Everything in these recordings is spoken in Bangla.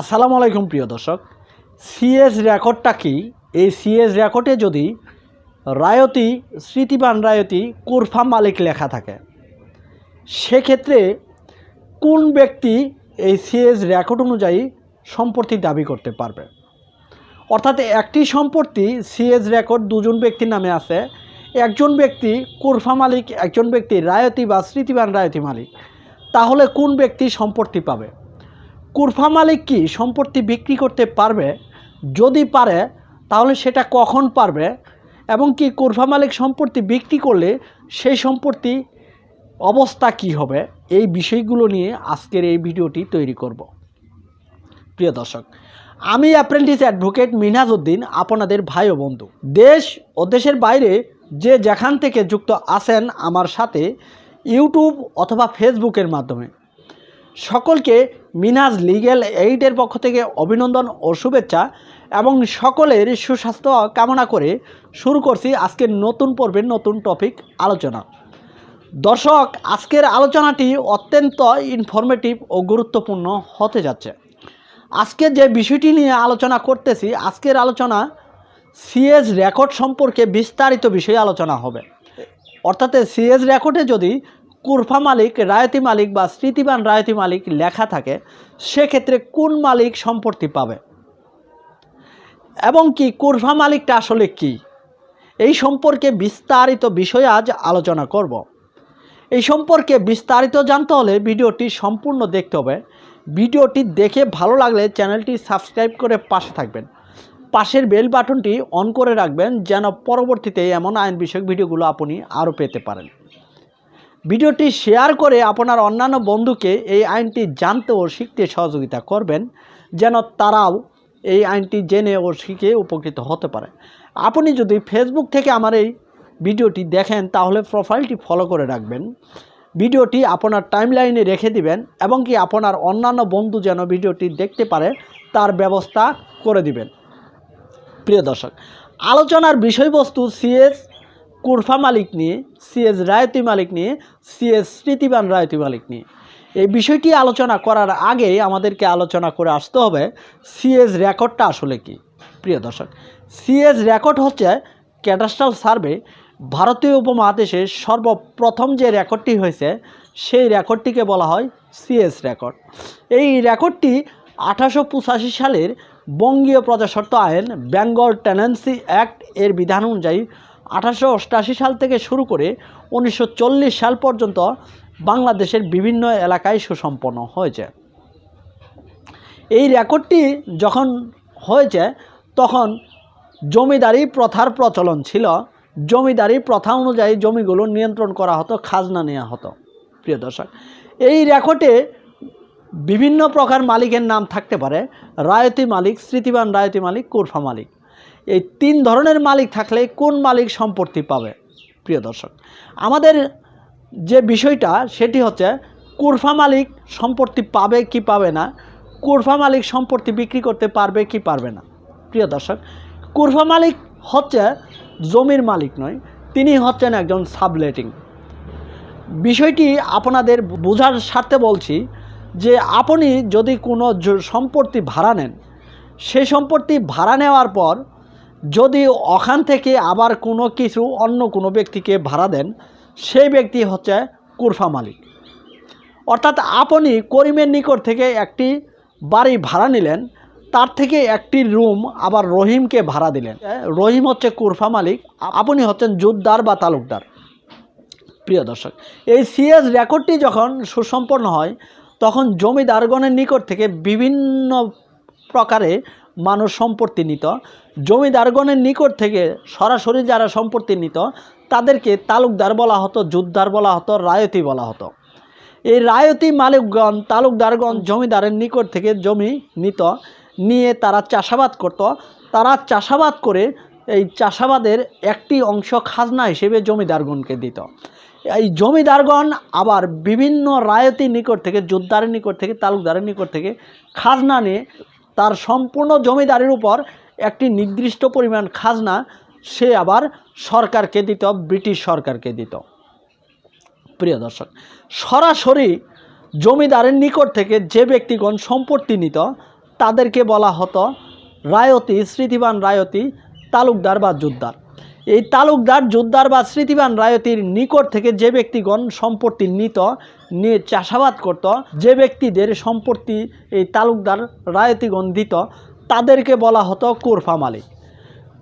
আসসালামু আলাইকুম প্রিয় দর্শক সিএস রেকর্ডটা কি? এই সিএস রেকর্ডে যদি রায়তি, স্মৃতিবান রায়তি, কুরফা মালিক লেখা থাকে, সেক্ষেত্রে কোন ব্যক্তি এই সিএস রেকর্ড অনুযায়ী সম্পত্তি দাবি করতে পারবে? অর্থাৎ একটি সম্পত্তি সিএস রেকর্ড দুজন ব্যক্তির নামে আছে, একজন ব্যক্তি কুরফা মালিক, একজন ব্যক্তি রায়তি বা স্মৃতিবান রায়তি মালিক, তাহলে কোন ব্যক্তি সম্পত্তি পাবে? কুরফা মালিক কি সম্পত্তি বিক্রি করতে পারবে? যদি পারে, তাহলে সেটা কখন পারবে? এবং কি কুরফা মালিক সম্পত্তি বিক্রি করলে সেই সম্পত্তি অবস্থা কি হবে? এই বিষয়গুলো নিয়ে আজকের এই ভিডিওটি তৈরি করব। প্রিয় দর্শক, আমি অ্যাপ্রেন্টিস অ্যাডভোকেট মিনহাজ উদ্দিন, আপনাদের ভাই ও বন্ধু। দেশ ও দেশের বাইরে যে যেখান থেকে যুক্ত আছেন আমার সাথে ইউটিউব অথবা ফেসবুকের মাধ্যমে। সকলকে মিনাজ লিগ্যাল এইডের পক্ষ থেকে অভিনন্দন ও শুভেচ্ছা এবং সকলের সুস্বাস্থ্য কামনা করে শুরু করছি আজকের নতুন পর্বের নতুন টপিক আলোচনা। দর্শক, আজকের আলোচনাটি অত্যন্ত ইনফরমেটিভ ও গুরুত্বপূর্ণ হতে যাচ্ছে। আজকে যে বিষয়টি নিয়ে আলোচনা করতেছি, আজকের আলোচনা সিএস রেকর্ড সম্পর্কে বিস্তারিত বিষয়ে আলোচনা হবে। অর্থাৎ সিএস রেকর্ডে যদি কুরফা মালিক, রায়তি মালিক বা স্মৃতিবান রায়তি মালিক লেখা থাকে, সেক্ষেত্রে কোন মালিক সম্পত্তি পাবে? এবং কি কুরফা মালিকটা আসলে কি? এই সম্পর্কে বিস্তারিত বিষয়ে আজ আলোচনা করব। এই সম্পর্কে বিস্তারিত জানতে হলে ভিডিওটি সম্পূর্ণ দেখতে হবে। ভিডিওটি দেখে ভালো লাগলে চ্যানেলটি সাবস্ক্রাইব করে পাশে থাকবেন। পাশের বেল বাটনটি অন করে রাখবেন যেন পরবর্তীতে এমন আইন বিষয়ক ভিডিওগুলো আপনি আরও পেতে পারেন। ভিডিওটি শেয়ার করে আপনার অন্যান্য বন্ধুকে এই আইনটি জানতে ও শিখতে সহযোগিতা করবেন, যেন তারাও এই আইনটি জেনে ও শিখে উপকৃত হতে পারে। আপনি যদি ফেসবুক থেকে আমার এই ভিডিওটি দেখেন, তাহলে প্রোফাইলটি ফলো করে রাখবেন। ভিডিওটি আপনার টাইমলাইনে রেখে দিবেন এবং কি আপনার অন্যান্য বন্ধু যেন ভিডিওটি দেখতে পারে, তার ব্যবস্থা করে দিবেন। প্রিয় দর্শক, আলোচনার বিষয়বস্তু সিএস কুরফা মালিক নিয়ে সিএস রায়তি মালিক নিয়ে সিএস স্মৃতিবান রায়তি মালিক নিয়ে। এই বিষয়টি আলোচনা করার আগে আমাদেরকে আলোচনা করে আসতে হবে সিএস রেকর্ডটা আসলে কি? প্রিয় দর্শক সিএস রেকর্ড হচ্ছে ক্যাটাস্ট্রাল সার্ভে, ভারতীয় উপমহাদেশে সর্বপ্রথম যে রেকর্ডটি হয়েছে, সেই রেকর্ডটিকে বলা হয় সিএস রেকর্ড। এই রেকর্ডটি আঠারোশো পঁচাশি সালের বঙ্গীয় প্রজাস্বত্ব আইন, বেঙ্গল টেনেন্সি অ্যাক্ট এর বিধান অনুযায়ী আঠারোশো সাল থেকে শুরু করে উনিশশো চল্লিশ সাল পর্যন্ত বাংলাদেশের বিভিন্ন এলাকায় সুসম্পন্ন হয়েছে। এই রেকর্ডটি যখন হয়েছে, তখন জমিদারি প্রথার প্রচলন ছিল। জমিদারি প্রথা অনুযায়ী জমিগুলো নিয়ন্ত্রণ করা হতো, খাজনা নেওয়া হতো। প্রিয় দর্শক, এই রেকর্ডে বিভিন্ন প্রকার মালিকের নাম থাকতে পারে। রায়তি মালিক, স্মৃতিবান রায়তি মালিক, কুরফা মালিক। এই তিন ধরনের মালিক থাকলে কোন মালিক সম্পত্তি পাবে? প্রিয় দর্শক, আমাদের যে বিষয়টা সেটি হচ্ছে কুরফা মালিক সম্পত্তি পাবে কি পাবে না, কুরফা মালিক সম্পত্তি বিক্রি করতে পারবে কি পারবে না? প্রিয় দর্শক, কুরফা মালিক হচ্ছে জমির মালিক নয়, তিনি হচ্ছেন একজন সাবলেটিং। বিষয়টি আপনাদের বোঝার স্বার্থে বলছি যে আপনি যদি কোনো সম্পত্তি ভাড়া নেন সেই সম্পত্তি ভাড়া নেওয়ার পর যদি ওখান থেকে আবার কোনো কিছু অন্য কোনো ব্যক্তিকে ভাড়া দেন, সেই ব্যক্তি হচ্ছে কুরফা মালিক। অর্থাৎ আপনি করিমের নিকট থেকে একটি বাড়ি ভাড়া নিলেন, তার থেকে একটি রুম আবার রহিমকে ভাড়া দিলেন। রহিম হচ্ছে কুরফা মালিক, আপনি হচ্ছেন জুদ্দার বা তালুকদার। প্রিয় দর্শক, এই সিএস রেকর্ডটি যখন সুসম্পন্ন হয়, তখন জমিদারগণের নিকট থেকে বিভিন্ন প্রকারে মানুষ সম্পত্তি নিত। জমিদারগণের নিকট থেকে সরাসরি যারা সম্পত্তি নিত, তাদেরকে তালুকদার বলা হতো জুদ্দার বলা হতো, রায়তি বলা হতো। এই রায়তি মালিকগণ, তালুকদারগণ জমিদারের নিকট থেকে জমি নিত, নিয়ে তারা চাষাবাদ করত। তারা চাষাবাদ করে এই চাষাবাদের একটি অংশ খাজনা হিসেবে জমিদারগণকে দিত। এই জমিদারগণ আবার বিভিন্ন রায়তির নিকট থেকে জোরদারের নিকট থেকে, তালুকদারের নিকট থেকে খাজনা নিয়ে তার সম্পূর্ণ জমিদারির উপর একটি নির্দিষ্ট পরিমাণ খাজনা সে আবার সরকারকে দিত, ব্রিটিশ সরকারকে দিত। প্রিয় দর্শক, সরাসরি জমিদারের নিকট থেকে যে ব্যক্তিগণ সম্পত্তি নিত, তাদেরকে বলা হতো রায়তি, স্মৃতিবান রায়তি, তালুকদার বা জুদ্দার। এই তালুকদার, জুদ্দার বা স্মৃতিবান রায়তির নিকট থেকে যে ব্যক্তিগণ সম্পত্তি নিত নিয়ে চাষাবাদ করত, যে ব্যক্তিদের সম্পত্তি এই তালুকদার রায়তিগণ দিত, তাদেরকে বলা হতো কুরফা মালিক।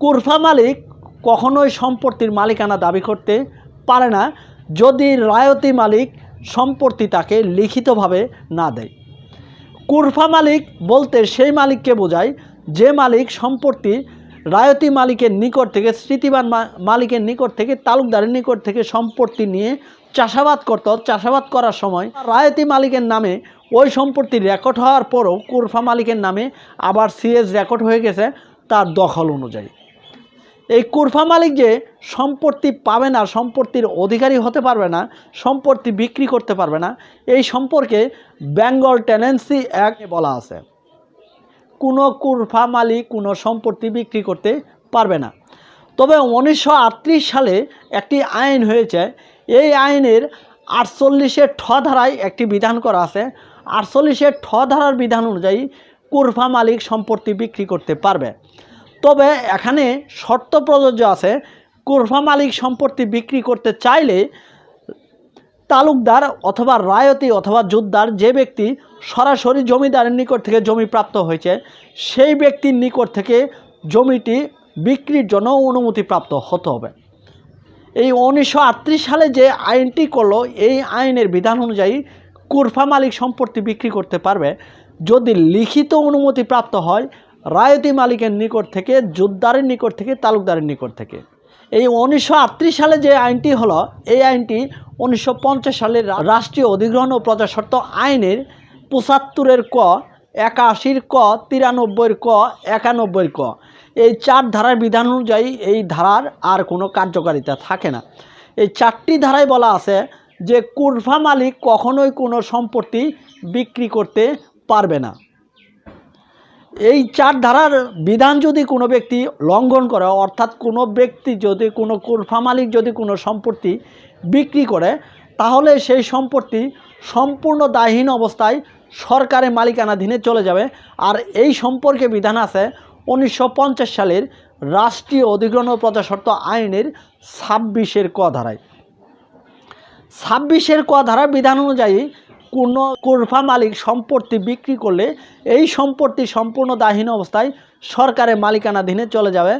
কুরফা মালিক কখনোই সম্পত্তির মালিকানা দাবি করতে পারে না, যদি রায়তি মালিক সম্পত্তি তাকে লিখিতভাবে না দেয়। কুরফা মালিক বলতে সেই মালিককে বোঝায়, যে মালিক সম্পত্তি রায়তি মালিকের নিকট থেকে, স্মৃতিবান মালিকের নিকট থেকে, তালুকদারের নিকট থেকে সম্পত্তি নিয়ে চাষাবাদ করত, চাষাবাদ করার সময় রায়তি মালিকের নামে ওই সম্পত্তি রেকর্ড হওয়ার পরও কুরফা মালিকের নামে আবার সিএস রেকর্ড হয়ে গেছে তার দখল অনুযায়ী। এই কুরফা মালিক যে সম্পত্তি পাবে না, সম্পত্তির অধিকারী হতে পারবে না, সম্পত্তি বিক্রি করতে পারবে না, এই সম্পর্কে বেঙ্গল টেনেন্সি অ্যাক্ট বলা আছে। কোনো কুরফা মালিক কোনো সম্পত্তি বিক্রি করতে পারবে না। তবে উনিশশো আটত্রিশ সালে একটি আইন হয়েছে এই আইনের আটচল্লিশের ঠ ধারায় একটি বিধান করা আছে। আটচল্লিশের ঠ ধারার বিধান অনুযায়ী কুরফা মালিক সম্পত্তি বিক্রি করতে পারবে। তবে এখানে শর্ত প্রযোজ্য আছে, কুরফা মালিক সম্পত্তি বিক্রি করতে চাইলে তালুকদার অথবা রায়তি অথবা জুদ্দার যে ব্যক্তি সরাসরি জমিদারের নিকট থেকে জমি প্রাপ্ত হয়েছে, সেই ব্যক্তির নিকট থেকে জমিটি বিক্রির জন্য অনুমতি প্রাপ্ত হতে হবে। এই উনিশশো আটত্রিশ সালে যে আইনটি করল, এই আইনের বিধান অনুযায়ী কুরফা মালিক সম্পত্তি বিক্রি করতে পারবে। যদি লিখিত অনুমতি প্রাপ্ত হয়, রায়তি মালিকের নিকট থেকে, জুদ্দারের নিকট থেকে, তালুকদারের নিকট থেকে। এই উনিশশো আটত্রিশ সালে যে আইনটি হলো, এই আইনটি উনিশশো পঞ্চাশ সালের রাষ্ট্রীয় অধিগ্রহণ ও প্রজাস্বত্ব আইনের পঁচাত্তরের ক, একাশির ক, তিরানব্বইয়ের ক, একানব্বইয়ের ক। এই চার ধারার বিধান অনুযায়ী এই ধারার আর কোনো কার্যকারিতা থাকে না। এই চারটি ধারায় বলা আছে যে কুরফা মালিক কখনোই কোনো সম্পত্তি বিক্রি করতে পারবে না। এই চার ধারার বিধান যদি কোনো ব্যক্তি লঙ্ঘন করে, অর্থাৎ কোনো ব্যক্তি যদি, কোনো কুরফা মালিক যদি কোনো সম্পত্তি বিক্রি করে, তাহলে সেই সম্পত্তি সম্পূর্ণ দায়হীন অবস্থায় সরকারের মালিকানাধীনে চলে যাবে। আর এই সম্পর্কে বিধান আছে উনিশশো পঞ্চাশ সালের রাষ্ট্রীয় অধিগ্রহণ ও প্রজাস্বত্ব আইনের ছাব্বিশের ক ধারায়। ছাব্বিশের ক ধারা বিধান অনুযায়ী কোনো কুরফা মালিক সম্পত্তি বিক্রি করলে এই সম্পত্তি সম্পূর্ণ দাহীন অবস্থায় সরকারের মালিকানাধীনে চলে যাবে,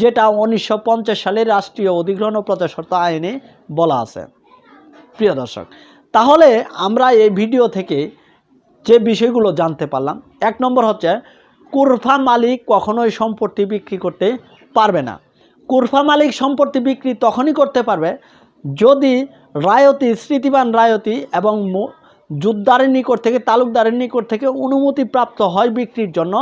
যেটা উনিশশো সালের রাষ্ট্রীয় অধিগ্রহণ ও প্রজাস্বত্ব আইনে বলা আছে। প্রিয় দর্শক, তাহলে আমরা এই ভিডিও থেকে যে বিষয়গুলো জানতে পারলাম, এক নম্বর হচ্ছে কুরফা মালিক কখনোই সম্পত্তি বিক্রি করতে পারবে না। কুরফা মালিক সম্পত্তি বিক্রি তখনই করতে পারবে যদি রায়তি, স্মৃতিবান রায়তি এবং জুদ্দারের নিকট থেকে, তালুকদারের নিকট থেকে অনুমতি প্রাপ্ত হয় বিক্রির জন্য।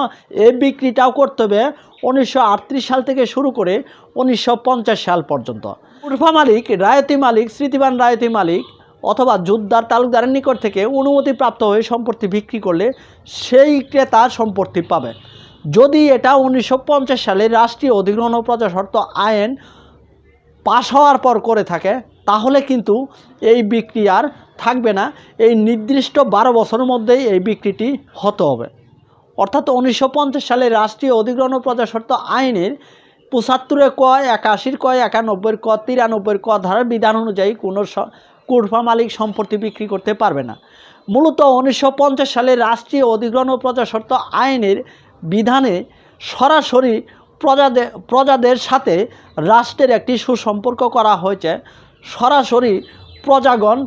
এই বিক্রিটাও করতে হবে উনিশশো আটত্রিশ সাল থেকে শুরু করে উনিশশো পঞ্চাশ সাল পর্যন্ত। কুরফা মালিক, রায়তি মালিক, স্মৃতিবান রায়তি মালিক অথবা জুদ্দার তালুকদারের নিকট থেকে অনুমতি প্রাপ্ত হয়ে সম্পত্তি বিক্রি করলে সেই ক্রেতা সম্পত্তি পাবে। যদি এটা উনিশশো পঞ্চাশ সালে রাষ্ট্রীয় অধিগ্রহণ প্রজাস্বত্ব আইন পাশ হওয়ার পর করে থাকে, তাহলে কিন্তু এই বিক্রি আর থাকবে না। এই নির্দিষ্ট বারো বছরের মধ্যেই এই বিক্রিটি হতে হবে। অর্থাৎ উনিশশো পঞ্চাশ সালে রাষ্ট্রীয় অধিগ্রহণ প্রজাস্বত্ব আইনের পঁচাত্তরের ক, একাশির ক, একানব্বইয়ের ক, তিরানব্বইয়ের ক ধারার বিধান অনুযায়ী কোনো কুরফা মালিক সম্পত্তি বিক্রি করতে পারবে না। মূলত উনিশশো পঞ্চাশ সালে রাষ্ট্রীয় অধিগ্রহণ ও প্রজাস্বত্ব আইনের বিধানে সরাসরি প্রজাদের প্রজাদের সাথে রাষ্ট্রের একটি সুসম্পর্ক করা হয়েছে। সরাসরি প্রজাগণ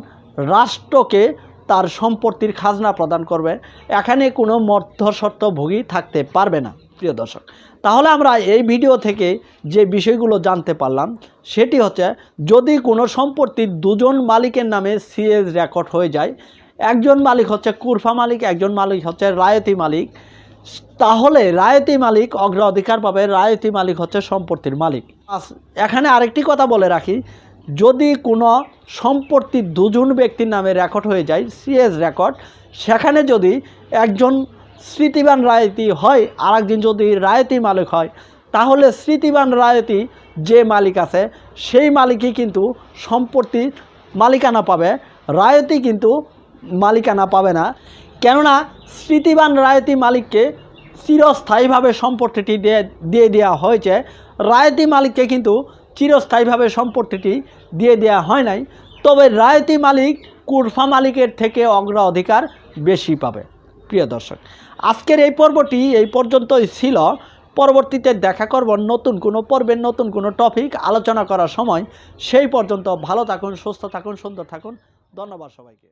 রাষ্ট্রকে তার সম্পত্তির খাজনা প্রদান করবে। এখানে কোনো মধ্যস্বত্বভোগী থাকতে পারবে না। প্রিয় দর্শক তাহলে আমরা এই ভিডিও থেকে যে বিষয়গুলো জানতে পারলাম, সেটি হচ্ছে যদি কোনো সম্পত্তির দুজন মালিকের নামে সিএস রেকর্ড হয়ে যায়, একজন মালিক হচ্ছে কুরফা মালিক, একজন মালিক হচ্ছে রায়তি মালিক, তাহলে রায়তি মালিক অগ্রাধিকার পাবে, রায়তি মালিক হচ্ছে সম্পত্তির মালিক। এখানে আরেকটি কথা বলে রাখি, যদি কোনো সম্পত্তি দুজন ব্যক্তির নামে রেকর্ড হয়ে যায়, সিএস রেকর্ড, সেখানে যদি একজন স্মৃতিবান রায়তি হয় আর একজন যদি রায়তি মালিক হয়, তাহলে স্মৃতিবান রায়তি যে মালিক আছে, সেই মালিকই কিন্তু সম্পত্তি মালিকানা পাবে। রায়তি কিন্তু মালিকানা পাবে না। কেননা স্মৃতিবান রায়তি মালিককে চিরস্থায়ীভাবে সম্পত্তিটি দিয়ে দিয়ে দেওয়া হয়েছে। রায়তি মালিককে কিন্তু চিরস্থায়ীভাবে সম্পত্তিটি দিয়ে দেওয়া হয় নাই। তবে রায়তি মালিক কুরফা মালিকের থেকে অগ্রাধিকার বেশি পাবে। প্রিয় দর্শক, আজকের এই পর্বটি এই পর্যন্তই ছিল। পরবর্তীতে দেখা করব নতুন কোনো পর্বের নতুন কোনো টপিক আলোচনা করার সময়। সেই পর্যন্ত ভালো থাকুন, সুস্থ থাকুন, সুন্দর থাকুন। ধন্যবাদ সবাইকে।